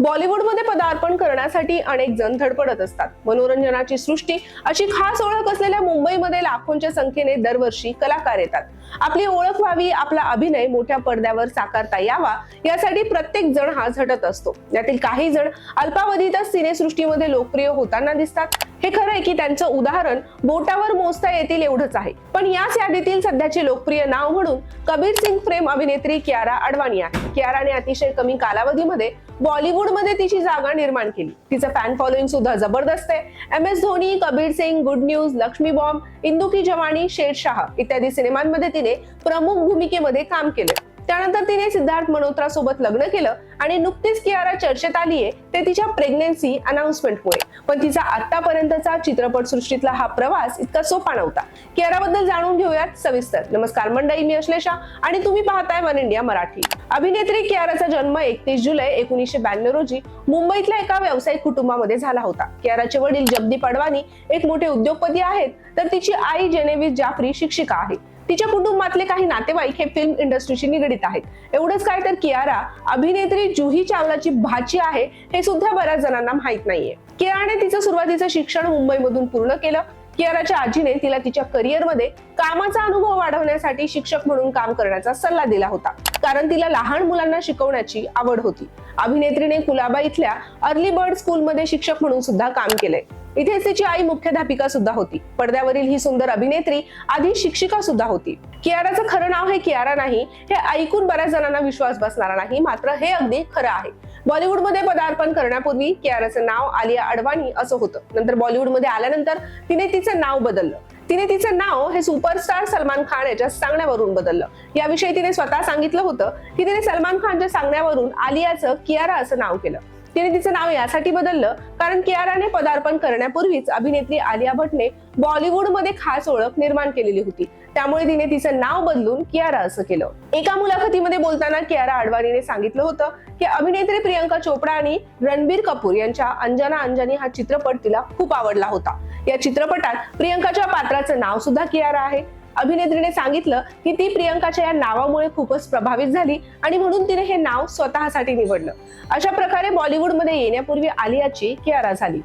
बॉलिवूडमध्ये पदार्पण करण्यासाठी अनेक जण धडपडत असतात. मनोरंजनाची सृष्टी अशी खास ओळख असलेल्या मुंबईमध्ये लाखोंच्या संख्येने दरवर्षी कलाकार येतात. आपली ओळख व्हावी आपला अभिनय मोठ्या पडद्यावर साकारता यावा यासाठी प्रत्येक जण हा झटत असतो. यातील काही जण अल्पावधीतच सिनेसृष्टीमध्ये लोकप्रिय होताना दिसतात. हे खरं आहे की त्यांचं उदाहरण बोटावर मोजता येतील एवढंच आहे. पण याच यादीतील सध्याचे लोकप्रिय नाव म्हणून कबीर सिंग फ्रेम अभिनेत्री कियारा अडवाणी आहे. कियाराने अतिशय कमी कालावधीमध्ये बॉलिवूडमध्ये तिची जागा निर्माण केली. तिचं फॅन फॉलोईंग सुद्धा जबरदस्त आहे. M S Dhoni Kabir Singh good news Laxmi bomb Indoo Ki Jawani Shershaah इत्यादी सिनेमांमध्ये तिने प्रमुख भूमिकेमध्ये काम केलं. त्यानंतर तिने सिद्धार्थ मल्होत्रा सोबत लग्न केलं आणि नुकतीच कियारा चर्चेत आलीये ते तिच्या प्रेग्नेन्सी अनाउन्समेंटमुळे पण तिचा आतापर्यंतचा चित्रपट सृष्टीतला हा प्रवास इतका सोपा नव्हता. कियाराबद्दल जाणून घेऊयात सविस्तर. नमस्कार मंडळी मी अश्लेषा आणि तुम्ही पाहताय वन इंडिया मराठी. अभिनेत्री कियाराचा जन्म एकतीस जुलै एकोणीसशे ब्याण्णव रोजी मुंबईतल्या एका व्यावसायिक कुटुंबामध्ये झाला होता. कियाराचे वडील जगदीप अडवाणी एक मोठे उद्योगपती आहेत तर तिची आई जेनेविस जाफरी शिक्षिका आहे. तिच्या कुटुंबातले काही नातेवाईक हे फिल्म इंडस्ट्रीशी निगडीत आहेत. एवढंच काय तर कियारा अभिनेत्री जुही चावलाची भाची आहे हे सुद्धा बऱ्याच जणांना माहीत नाहीये. कियाराने तिचं सुरुवातीचं शिक्षण मुंबईमधून पूर्ण केलं. कियाराच्या आजीने तिला तिच्या करिअरमध्ये कामाचा अनुभव वाढवण्यासाठी शिक्षक म्हणून काम करण्याचा सल्ला दिला होता. कारण तिला लहान मुलांना शिकवण्याची आवड होती. अभिनेत्रीने कुलाबा इथल्या अर्ली बर्ड स्कूलमध्ये शिक्षक म्हणून सुद्धा काम केलंय. इथेच तिची आई मुख्याध्यापिका सुद्धा होती. पडद्यावरील ही सुंदर अभिनेत्री आधी शिक्षिका सुद्धा होती. कियाराचं खरं नाव हे कियारा नाही हे ऐकून बऱ्याच जणांना विश्वास बसणारा नाही मात्र हे अगदी खरं आहे. बॉलिवूडमध्ये पदार्पण करण्यापूर्वी कियाराचं नाव आलिया अडवाणी असं होतं. नंतर बॉलिवूडमध्ये आल्यानंतर तिने तिचं नाव बदललं. तिने तिचं नाव हे सुपरस्टार सलमान खान याच्या सांगण्यावरून बदललं. याविषयी तिने स्वतः सांगितलं होतं की तिने सलमान खानच्या सांगण्यावरून आलियाचं कियारा असं नाव केलं. तिने तिचं नाव यासाठी बदललं कारण कियाराने पदार्पण करण्यापूर्वीच अभिनेत्री आलिया भट्टने बॉलिवूडमध्ये खास ओळख निर्माण केलेली होती. त्यामुळे तिने तिचं नाव बदलून कियारा असं केलं. एका मुलाखतीमध्ये बोलताना कियारा अडवाणीने सांगितलं होतं की अभिनेत्री प्रियंका चोपडा आणि रणबीर कपूर यांच्या अंजना अंजनी हा चित्रपट तिला खूप आवडला होता. या चित्रपटात प्रियंकाच्या पात्राचं नाव सुद्धा कियारा आहे. अभिनेत्रीने सांगितलं की ती प्रियंकाच्या या नावामुळे खूपच प्रभावित झाली आणि म्हणून तिने हे नाव स्वतःसाठी निवडलं. अशा प्रकारे बॉलिवूडमध्ये येण्यापूर्वी आलियाची कियारा झाली.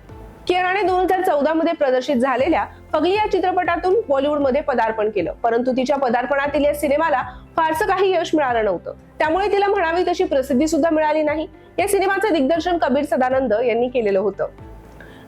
कियाराने दोन हजार चौदा मध्ये प्रदर्शित झालेल्या फगली या चित्रपटातून बॉलिवूडमध्ये पदार्पण केलं. परंतु तिच्या पदार्पणातील या सिनेमाला फारसं काही यश मिळालं नव्हतं. त्यामुळे तिला म्हणावी तशी प्रसिद्धी सुद्धा मिळाली नाही. या सिनेमाचं दिग्दर्शन कबीर सदानंद यांनी केलेलं होतं.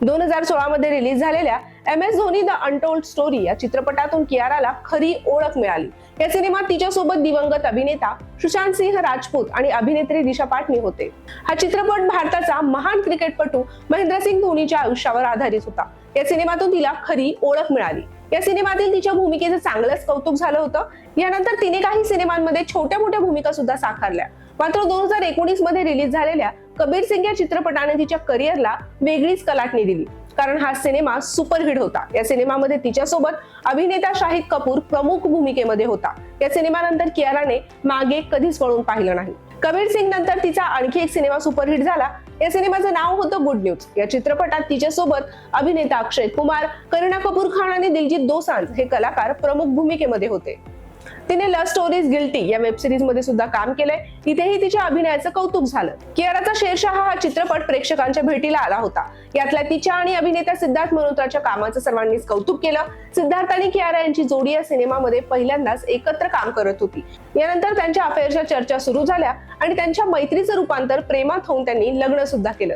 दोन हजार सोळा मध्ये रिलीज झालेल्या M S Dhoni the untold story या चित्रपटातून कियाराला खरी ओळख मिळाली. या सिनेमात तिच्यासोबत दिवंगत अभिनेता सुशांत सिंह राजपूत आणि अभिनेत्री दिशा पाटणी होते. हा चित्रपट भारताचा महान क्रिकेटपटू महेंद्रसिंग धोनीच्या आयुष्यावर आधारित होता. या सिनेमातून तिला खरी ओळख मिळाली. या सिनेमातील तिच्या भूमिकेचं चांगलंच कौतुक झालं होतं. यानंतर तिने काही सिनेमांमध्ये छोट्या मोठ्या भूमिका सुद्धा साकारल्या. मात्र दोन हजार एकोणीसमध्ये रिलीज झालेल्या कबीर सिंग या चित्रपटाने तिच्या करिअरला वेगळीच कलाटणी दिली. कारण हा सिनेमा सुपरहिट होता. या सिनेमामध्ये तिच्यासोबत अभिनेता शाहिद कपूर प्रमुख भूमिकेमध्ये होता. या सिनेमानंतर कियाराने मागे कधीच वळून पाहिलं नाही. कबीर सिंग नंतर तिचा आणखी एक सिनेमा सुपरहिट झाला. या सिनेमाचं नाव होतं गुड न्यूज या चित्रपटात तिच्यासोबत अभिनेता अक्षय कुमार करीना कपूर खान आणि दिलजित दोसांझ हे कलाकार प्रमुख भूमिकेमध्ये होते. तिने लव्ह स्टोरीज गिल्टी या वेब सिरीजमध्ये सुद्धा काम केलंय. तिथेही तिच्या अभिनयाचं कौतुक झालं. कियाराचा शेरशाह हा चित्रपट प्रेक्षकांच्या भेटीला आला होता. यातल्या तिच्या आणि अभिनेता सिद्धार्थ मल्होत्राच्या कामाचं सर्वांनीच कौतुक केलं. सिद्धार्थ आणि कियारा यांची जोडी या सिनेमामध्ये पहिल्यांदाच एकत्र काम करत होती. यानंतर त्यांच्या अफेअरच्या चर्चा सुरू झाल्या आणि त्यांच्या मैत्रीचं रूपांतर प्रेमात होऊन त्यांनी लग्न सुद्धा केलं.